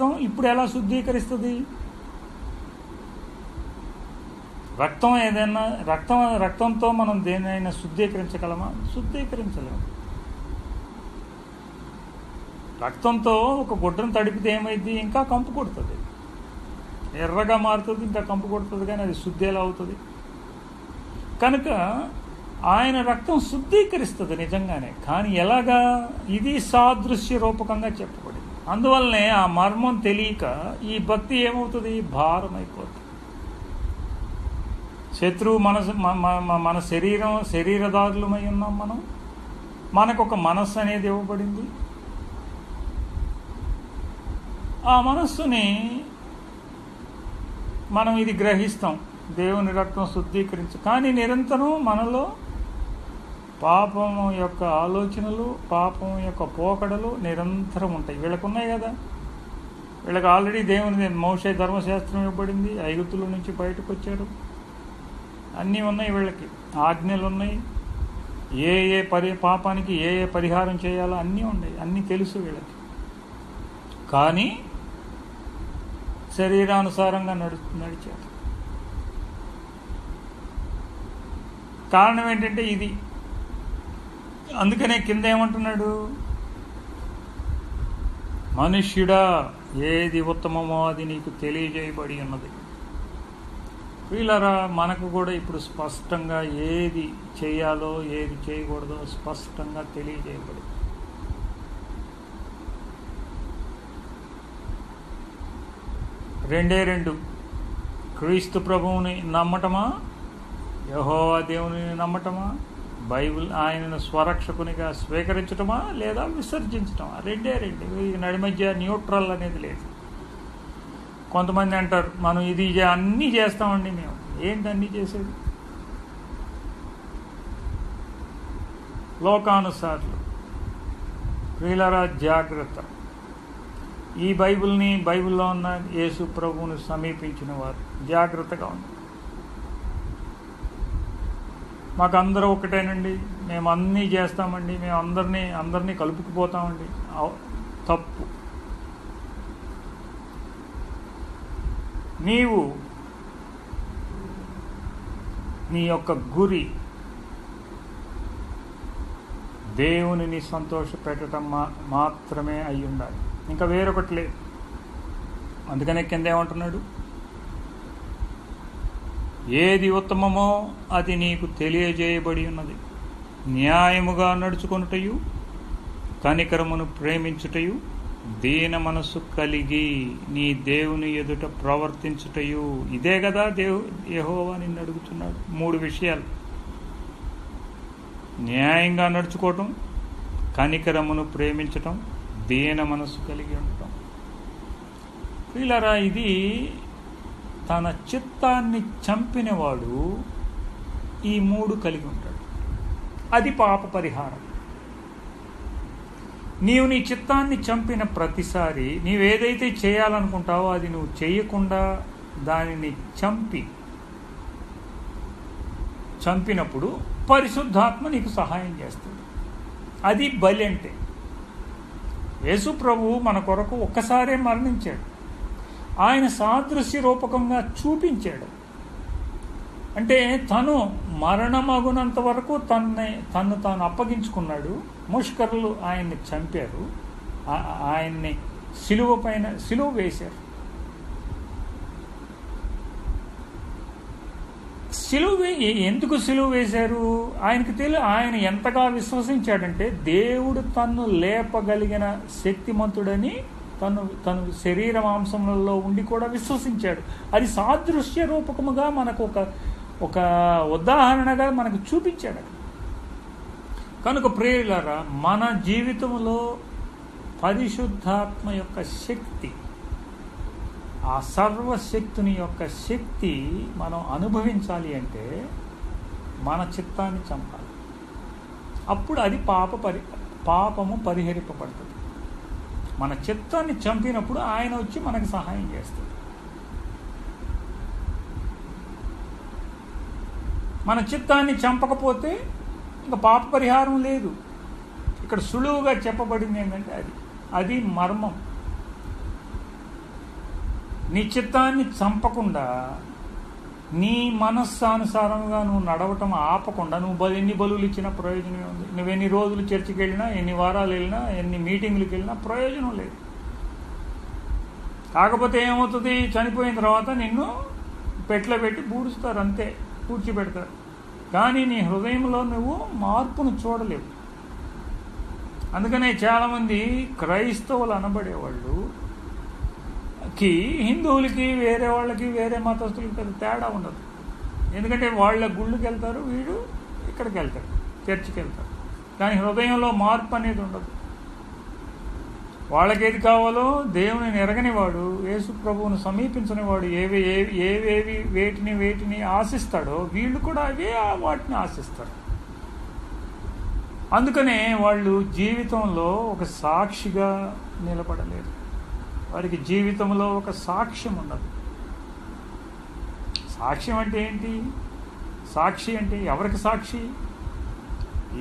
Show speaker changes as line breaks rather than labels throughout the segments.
రక్తం ఇప్పుడు ఎలా శుద్ధీకరిస్తుంది? రక్తం ఏదైనా రక్తం రక్తంతో మనం దేనైనా శుద్ధీకరించగలమా? శుద్ధీకరించలేము. రక్తంతో ఒక గుడ్డను తడిపితే ఏమైంది ఇంకా కంపు కొడుతుంది. ఎర్రగా మారుతుంది ఇంకా కంపు కొడుతుంది కానీ అది శుద్ధి ఎలా అవుతుంది. కనుక ఆయన రక్తం శుద్ధీకరిస్తుంది నిజంగానే. కానీ ఎలాగా? ఇది సాదృశ్య రూపకంగా చెప్పకూడదు అందువల్లనే ఆ మర్మం తెలియక ఈ భక్తి ఏమవుతుంది? భారం అయిపోతుంది. శత్రువు మనసు మన శరీరం శరీరదారులమై ఉన్నాం మనం. మనకు ఒక మనస్సు అనేది ఇవ్వబడింది. ఆ మనస్సుని మనం ఇది గ్రహిస్తాం. దేవుని రక్తం శుద్ధీకరించు కానీ నిరంతరం మనలో పాపం యొక్క ఆలోచనలు పాపం యొక్క పోకడలు నిరంతరం ఉంటాయి. వీళ్ళకు ఉన్నాయి కదా. వీళ్ళకి ఆల్రెడీ దేవుని మౌషే ధర్మశాస్త్రం ఇవ్వబడింది. ఐగుతుల నుంచి బయటకు వచ్చారు అన్నీ ఉన్నాయి వీళ్ళకి. ఆజ్ఞలు ఉన్నాయి ఏ ఏ పరి పాపానికి ఏ ఏ పరిహారం చేయాలో అన్నీ ఉన్నాయి. అన్నీ తెలుసు వీళ్ళకి. కానీ శరీరానుసారంగా నడు నడిచారు. కారణం ఏంటంటే ఇది. అందుకనే కింద ఏమంటున్నాడు మనుష్యుడా ఏది ఉత్తమమో అది నీకు తెలియజేయబడి ఉన్నది. వీళ్ళరా మనకు కూడా ఇప్పుడు స్పష్టంగా ఏది చేయాలో ఏది చేయకూడదో స్పష్టంగా తెలియజేయబడి. రెండే రెండు. క్రీస్తు ప్రభువుని నమ్మటమా? యహోవా దేవుని నమ్మటమా? బైబిల్ ఆయనను స్వరక్షకునిగా స్వీకరించటమా లేదా విసర్జించటమా? రెండే రెండు. నడి మధ్య న్యూట్రల్ అనేది లేదు. కొంతమంది అంటారు మనం ఇది అన్నీ చేస్తామండి మేము. ఏంటి అన్నీ చేసేది? లోకానుసార్లు. ప్రియులరా జాగ్రత్త. ఈ బైబిల్ని బైబిల్లో ఉన్న యేసు ప్రభువును సమీపించిన వారు జాగ్రత్తగా ఉంది మాకు అందరూ ఒకటేనండి. మేము అన్నీ చేస్తామండి. మేము అందరినీ అందరినీ కలుపుకుపోతామండి తప్పు. నీవు నీ యొక్క గురి దేవునిని సంతోష పెట్టడం మా మాత్రమే అయి ఉండాలి ఇంకా వేరొకటి లేదు. అందుకనే కింద ఏమంటున్నాడు? ఏది ఉత్తమమో అది నీకు తెలియజేయబడి ఉన్నది. న్యాయముగా నడుచుకొనుటయు కనికరమును ప్రేమించుటయు దీన మనస్సు కలిగి నీ దేవుని ఎదుట ప్రవర్తించుటయు. ఇదే కదా దేవు యహోవా నిన్ను అడుగుతున్నాడు. మూడు విషయాలు. న్యాయంగా నడుచుకోవటం కనికరమును ప్రేమించటం దీన మనస్సు కలిగి ఉండటం. ఇలా ఇది తన చిత్తాన్ని చంపినవాడు ఈ మూడు కలిగి ఉంటాడు. అది పాప పరిహారం. నీవు నీ చిత్తాన్ని చంపిన ప్రతిసారి నీవేదైతే చేయాలనుకుంటావో అది నువ్వు చేయకుండా దానిని చంపి చంపినప్పుడు పరిశుద్ధాత్మ నీకు సహాయం చేస్తుంది. అది బలి అంటే. యేసు ప్రభువు మన కొరకు ఒక్కసారే మరణించాడు. ఆయన సాదృశ్య రూపకంగా చూపించాడు. అంటే తను మరణమగునంత వరకు తన్ని తను తాను అప్పగించుకున్నాడు. ముష్కరులు ఆయన్ని చంపారు. ఆయన్ని సిలువ పైన సిలువ వేశారు. సిలువ ఎందుకు సిలువ వేశారు? ఆయనకి తెలియ ఆయన ఎంతగా విశ్వసించాడంటే దేవుడు తన్ను లేపగలిగిన శక్తిమంతుడని తను తను శరీర మాంసములలో ఉండి కూడా విశ్వసించాడు. అది సాదృశ్య రూపకముగా మనకు ఒక ఒక ఉదాహరణగా మనకు చూపించాడు. కనుక ప్రియులారా మన జీవితంలో పరిశుద్ధాత్మ యొక్క శక్తి ఆ సర్వశక్తుని యొక్క శక్తి మనం అనుభవించాలి అంటే మన చిత్తాన్ని చంపాలి. అప్పుడు అది పాప పరి పాపము పరిహరింపబడుతుంది. మన చిత్తాన్ని చంపినప్పుడు ఆయన వచ్చి మనకు సహాయం చేస్తాడు. మన చిత్తాన్ని చంపకపోతే ఇంకా పాప పరిహారం లేదు. ఇక్కడ సులువుగా చెప్పబడింది ఏంటంటే అది. అది మర్మం. నీ చిత్తాన్ని చంపకుండా నీ మనస్సానుసారంగా నువ్వు నడవటం ఆపకుండా నువ్వు బ- ఎన్ని బలువులు ఇచ్చినా ప్రయోజనమే ఉంది. నువ్వు ఎన్ని రోజులు చర్చికి వెళ్ళినా ఎన్ని వారాలు వెళ్ళినా ఎన్ని మీటింగ్లకు వెళ్ళినా ప్రయోజనం లేదు. కాకపోతే ఏమవుతుంది? చనిపోయిన తర్వాత నిన్ను పెట్లో పెట్టి పూడుస్తారు అంతే. పూడ్చిపెడతారు కానీ నీ హృదయంలో నువ్వు మార్పును చూడలేవు. అందుకనే చాలామంది క్రైస్తవులు అనబడేవాళ్ళు కి హిందువులకి వేరే వాళ్ళకి వేరే మతస్థులకి పెద్ద తేడా ఉండదు. ఎందుకంటే వాళ్ళ గుళ్ళకి వెళ్తారు వీడు ఇక్కడికి వెళ్తాడు చర్చికి వెళ్తారు కానీ హృదయంలో మార్పు అనేది ఉండదు. వాళ్ళకి ఏది కావాలో దేవుని ఎరగనివాడు యేసు ప్రభువును సమీపించనివాడు ఏవి ఏవి ఏవేవి వేటిని వేటిని ఆశిస్తాడో వీళ్ళు కూడా అవే వాటిని ఆశిస్తారు. అందుకనే వాళ్ళు జీవితంలో ఒక సాక్షిగా నిలబడలేరు. వారికి జీవితంలో ఒక సాక్ష్యం ఉండదు సాక్ష్యం అంటే ఏంటి? సాక్షి అంటే ఎవరికి సాక్షి?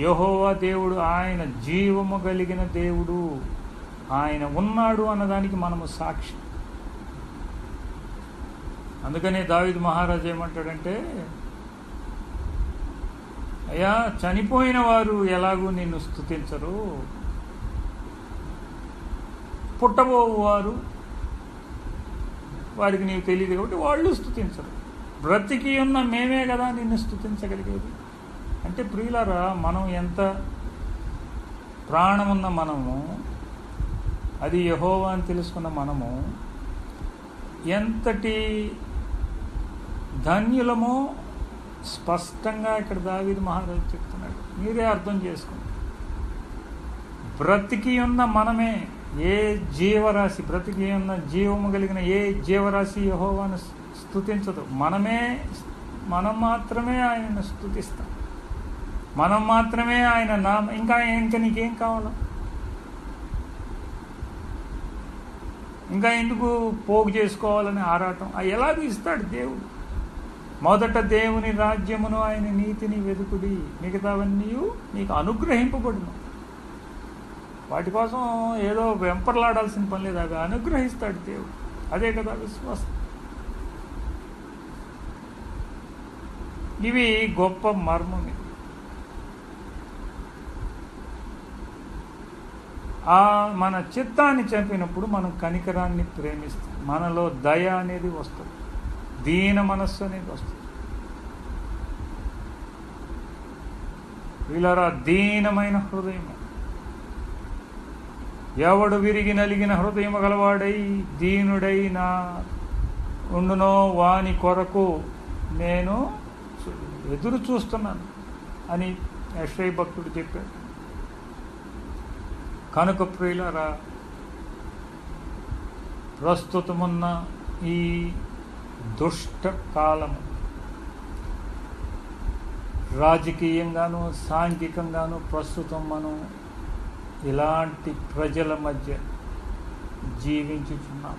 యహోవా దేవుడు ఆయన జీవము కలిగిన దేవుడు. ఆయన ఉన్నాడు అన్నదానికి మనము సాక్షి. అందుకనే దావిద్ మహారాజు ఏమంటాడంటే అయ్యా చనిపోయిన వారు ఎలాగూ నిన్ను స్థుతించరు పుట్టబోవారు. వారికి నీకు తెలియదు కాబట్టి వాళ్ళు స్థుతించరు బ్రతికి ఉన్న మేమే కదా నిన్ను స్థుతించగలిగేది అంటే ప్రియులారా మనం ఎంత ప్రాణమున్న మనము అది యహోవా అని తెలుసుకున్న మనము ఎంతటి ధన్యులమో స్పష్టంగా ఇక్కడ దావీది మహారాజు చెప్తున్నాడు. మీరే అర్థం చేసుకోండి. బ్రతికి ఉన్న మనమే ఏ జీవరాశి బ్రతికి ఉన్న జీవము కలిగిన ఏ జీవరాశి యహోవాను స్థుతించదు మనమే మనం మాత్రమే ఆయనను స్థుతిస్తాం మనం మాత్రమే ఆయన నామ ఇంకా ఇంకా నీకేం కావాలో? ఇంకా ఎందుకు పోగు చేసుకోవాలని ఆరాటం? అది ఎలాగూ ఇస్తాడు దేవుడు. మొదట దేవుని రాజ్యమును ఆయన నీతిని వెతుకుడి మిగతావన్నీ నీకు అనుగ్రహింపబడును. వాటి కోసం ఏదో వెంపర్లాడాల్సిన పని లేదు అవి అనుగ్రహిస్తాడు దేవుడు. అదే కదా విశ్వాసం. ఇవి గొప్ప మర్మం ఇది ఆ మన చిత్తాన్ని చంపినప్పుడు మనం కనికరాన్ని ప్రేమిస్తాం. మనలో దయ అనేది వస్తుంది. దీన మనస్సు అనేది వస్తుంది. వీళ్ళరా దీనమైన హృదయం ఎవడు విరిగి నలిగిన హృదయం గలవాడై దీనుడై నా ఉండునో వాని కొరకు నేను ఎదురు చూస్తున్నాను అని యశ్వై భక్తుడు చెప్పాడు. కనుక ప్రియులరా ప్రస్తుతమున్న ఈ దుష్ట కాలము రాజకీయంగాను సాంఘికంగాను ప్రస్తుతం మనం ఇలాంటి ప్రజల మధ్య జీవించుచున్నాం.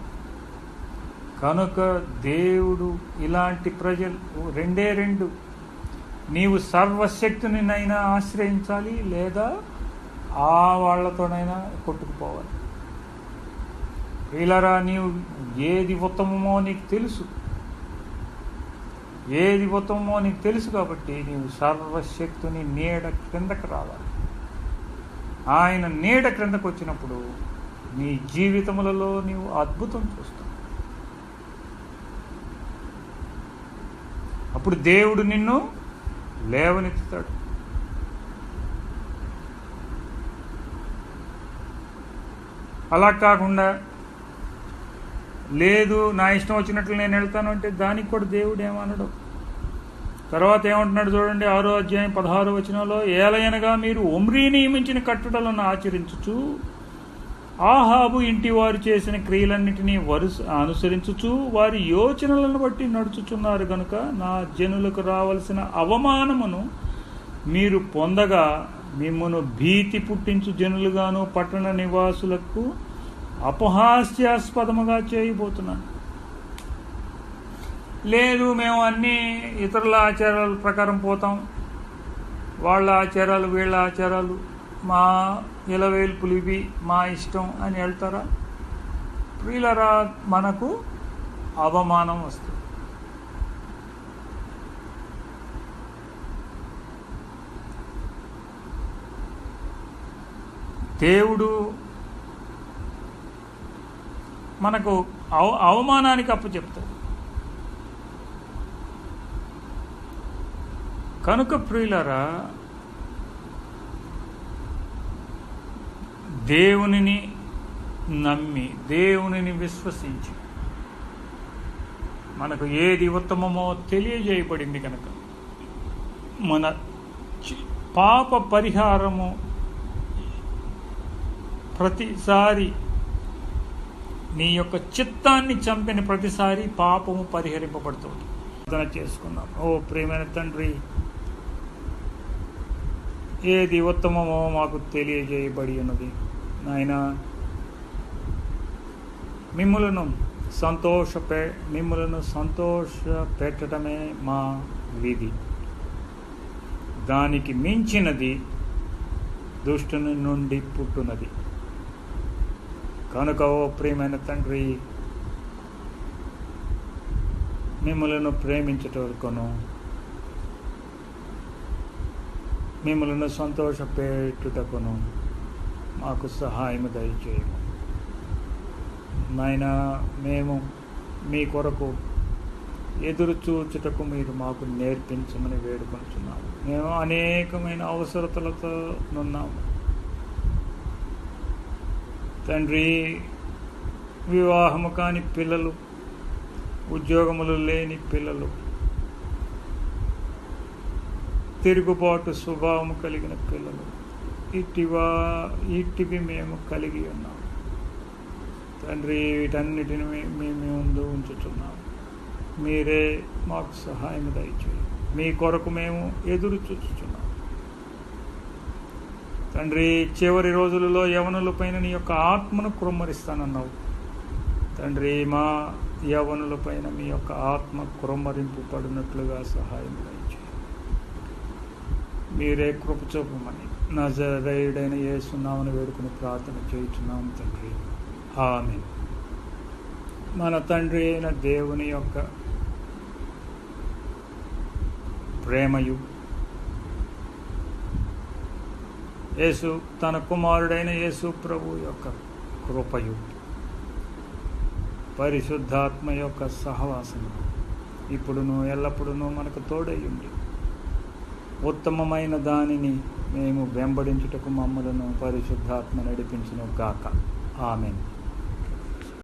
కనుక దేవుడు ఇలాంటి ప్రజలు రెండే రెండు. నీవు సర్వశక్తినినైనా ఆశ్రయించాలి లేదా ఆ వాళ్ళతోనైనా కొట్టుకుపోవాలి. వీళ్ళరా నీవు ఏది ఉత్తమమో నీకు తెలుసు. ఏది ఉత్తమమో నీకు తెలుసు కాబట్టి నీవు సర్వశక్తుని నీడ క్రిందకు రావాలి. ఆయన నీడ క్రిందకు వచ్చినప్పుడు నీ జీవితములలో నీవు అద్భుతం చూస్తావు. అప్పుడు దేవుడు నిన్ను లేవనెత్తుతాడు. అలా కాకుండా లేదు నా ఇష్టం వచ్చినట్లు నేను వెళ్తాను అంటే దానికి కూడా దేవుడు ఏమనడు. తర్వాత ఏమంటున్నాడు చూడండి ఆరో అధ్యాయం పదహారు వచనంలో ఏలయనగా మీరు ఒమ్రీ నియమించిన కట్టడలను ఆచరించుచు ఆహాబు ఇంటి వారు చేసిన క్రియలన్నిటినీ వరుస అనుసరించుచు వారి యోచనలను బట్టి నడుచుచున్నారు గనుక నా జనులకు రావలసిన అవమానమును మీరు పొందగా మిమ్మను భీతి పుట్టించు జనులుగాను పట్టణ నివాసులకు అపహాస్యాస్పదముగా చేయబోతున్నాను. లేదు మేము అన్ని ఇతరుల ఆచారాల ప్రకారం పోతాం. వాళ్ళ ఆచారాలు వీళ్ళ ఆచారాలు మా ఇలవేలు పులిపి మా ఇష్టం అని వెళ్తారా? ప్రియులరా మనకు అవమానం వస్తుంది. దేవుడు మనకు అవ అవమానానికి అప్పు చెప్తాడు. కనుక ప్రియులరా దేవునిని నమ్మి దేవునిని విశ్వసించి మనకు ఏది ఉత్తమమో తెలియజేయబడింది కనుక మన చి- పాప పరిహారము ప్రతిసారి నీ యొక్క చిత్తాన్ని చంపిన ప్రతిసారి పాపము పరిహరింపబడుతుంది. ప్రార్థన చేసుకుందాం. ఓ ప్రేమైన తండ్రి ఏది ఉత్తమమో మాకు తెలియజేయబడి ఉన్నది. నాయన మిమ్ములను సంతోషపే మిమ్ములను సంతోష పెట్టడమే మా విధి. దానికి మించినది దుష్టుని నుండి పుట్టునది కనుక ఓ ప్రియమైన తండ్రి మిమ్మలను ప్రేమించటకును మిమ్మల్ని సంతోషపెట్టుటకును మాకు సహాయం దయచేయము. నాయన మేము మీ కొరకు ఎదురు చూచుటకు మీరు మాకు నేర్పించమని వేడుకొంటున్నాము మేము అనేకమైన అవసరతలతో ఉన్నాము తండ్రి వివాహము కాని పిల్లలు ఉద్యోగములు లేని పిల్లలు తిరుగుబాటు స్వభావం కలిగిన పిల్లలు. ఇటివా ఇటివి మేము కలిగి ఉన్నాం. తండ్రి వీటన్నిటిని మే- మేము ముందు ఉంచుతున్నాము మీరే మాకు సహాయం దయచేయండి మీ కొరకు మేము ఎదురు చూస్తున్నాం తండ్రి చివరి రోజులలో యవనుల పైన నీ యొక్క ఆత్మను కుమ్మరిస్తానన్నావు తండ్రి మా యవనుల పైన మీ యొక్క ఆత్మ కుమ్మరింపు పడినట్లుగా సహాయం దయచేయండి మీరే కృప చూపమని నజరేయుడైన యేసునామని వేడుకుని ప్రార్థన చేయుచున్నాం తండ్రి. ఆమె మన తండ్రి అయిన దేవుని యొక్క ప్రేమయు యేసు తన కుమారుడైన యేసు ప్రభు యొక్క కృపయు పరిశుద్ధాత్మ యొక్క సహవాసము ఇప్పుడును ఎల్లప్పుడూ మనకు తోడై ఉండి ఉత్తమమైన దానిని మేము వెంబడించుటకు మమ్మలను పరిశుద్ధాత్మ నడిపించును గాక. ఆమెను.